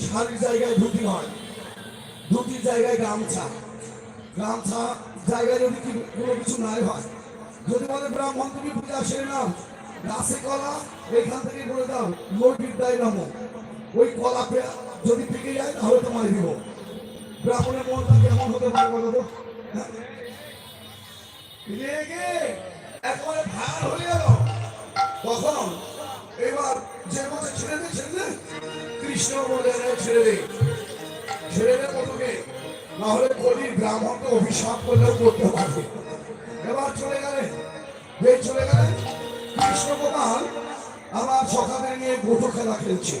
শাড়ির জায়গায় ধুতি হয়। ধুতির জায়গায় গামছা। গামছা জায়গায় যদি কোনো কিছু নাই হয়। যদি বলে ব্রাহ্মণ, তুমি পূজা সেরে নাও। গাছে কলা এইখান থেকে বলে দাও মুরগির দায় নামো। ওই কলা যদি পেকে যায়, তাহলে তোমায় দিব। ব্রাহ্মণের মনটা কেমন হতে পারে বলো তো? হ্যাঁ? একেবারে ভার হয়ে গেল। তখন এবার যে বলছে ছেড়ে দে ছেড়ে দে। কৃষ্ণ বলে ছেড়ে দে ছেড়ে দে কতকে ব্রাহ্মণকে অভিশাপ করলেও করতে পারবে। এবার চলে গেলেন যে চলে কৃষ্ণ আবার সকালে নিয়ে গোটো খেলা খেলছে।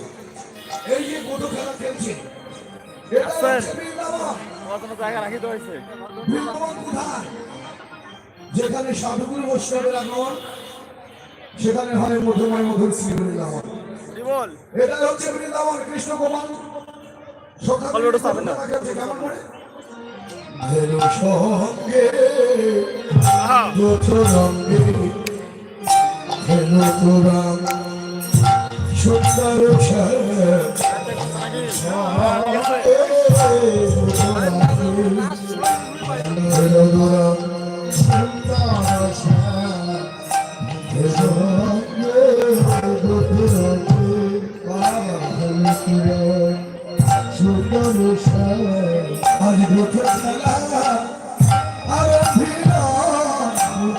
এই যে গোটো খেলা খেলছে হয়েছে? যেখানে সাধুগুরু বৈষ্ণবের আগমন সেখানে হয় মধুময় মধুর শ্রী বৃন্দাবন বল এটা হচ্ছে বৃন্দাবন কৃষ্ণ গোপাল সকালে চাপেন না। খেলছে কেমন করে ধেনু সঙ্গে দুটো রঙে ধেনু পুরাণ সুন্দর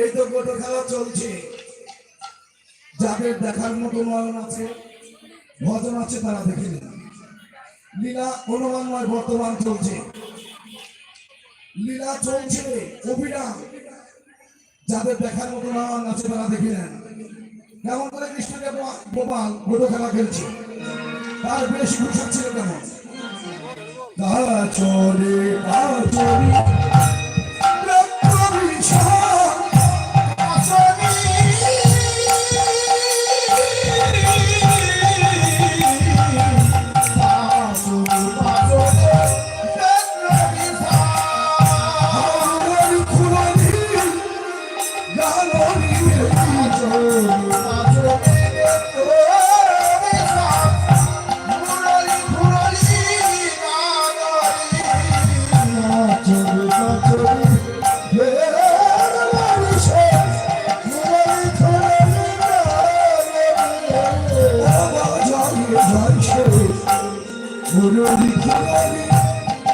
এই তো গোটো খেলা চলছে। যাদের দেখার মতো নয়ন আছে, ভজন আছে তারা দেখে নিন। লীলা অনুমানময় বর্তমান চলছে। লীলা চলছে অভিরাম যাদের দেখার মতো নয়ন আছে তারা দেখে নেন। কেমন করে কৃষ্ণদেব গোপাল গোটো খেলা খেলছে? তার বেশ ভূষণ ছিল কেমন কাচরে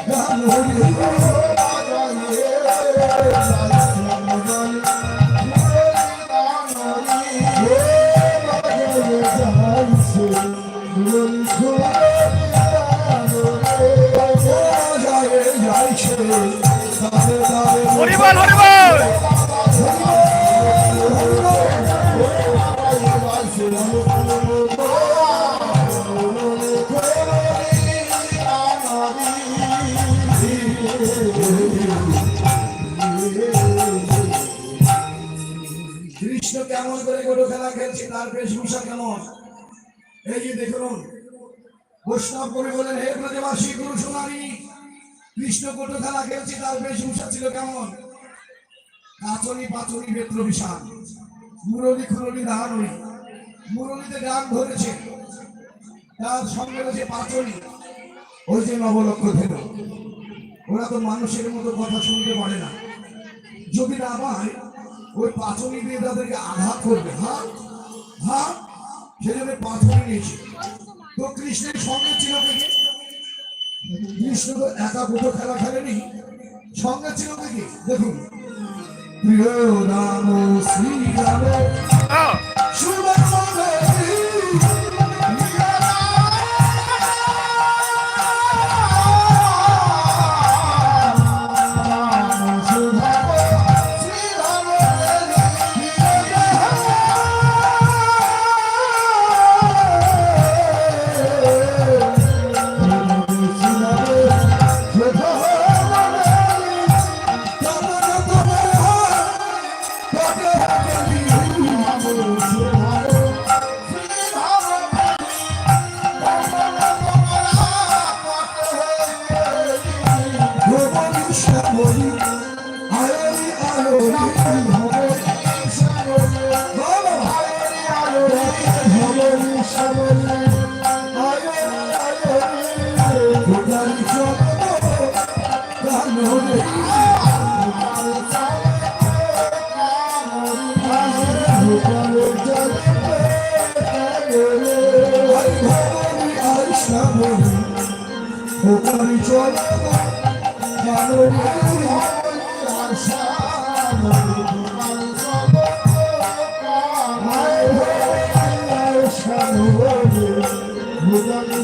কাচরে হরিবল তার বেশভূষা কেমন? এই যে দেখুন, বৈষ্ণব কবি বলেন, হে ব্রজবাসী, গুরু সোনারি কৃষ্ণ গোটো খেলা খেলছি, তার বেশভূষা ছিল কেমন? কাচনি পাচনি বেত্র বিশাল। মুরলি খুরলি ধারণী মুরলিতে গান ধরেছে। তার সঙ্গে রয়েছে পাচনি। ওই যে নবলক্ষ ধেনু ওরা তো মানুষের মতো কথা শুনতে পারে না। যদি না পায়, ওই পাঁচনি দিয়ে তাদেরকে আঘাত করবে। হ্যাঁ হ্যাঁ সেজন্য নিয়েছে। তো কৃষ্ণের সঙ্গে ছিল দেখে কৃষ্ণ তো একা দুটো খেলা খেলেনি। সঙ্গে ছিল দেখে দেখুন। প্রিয় Ram Shri Ram I'm sorry. Hare Krishna, চল আশা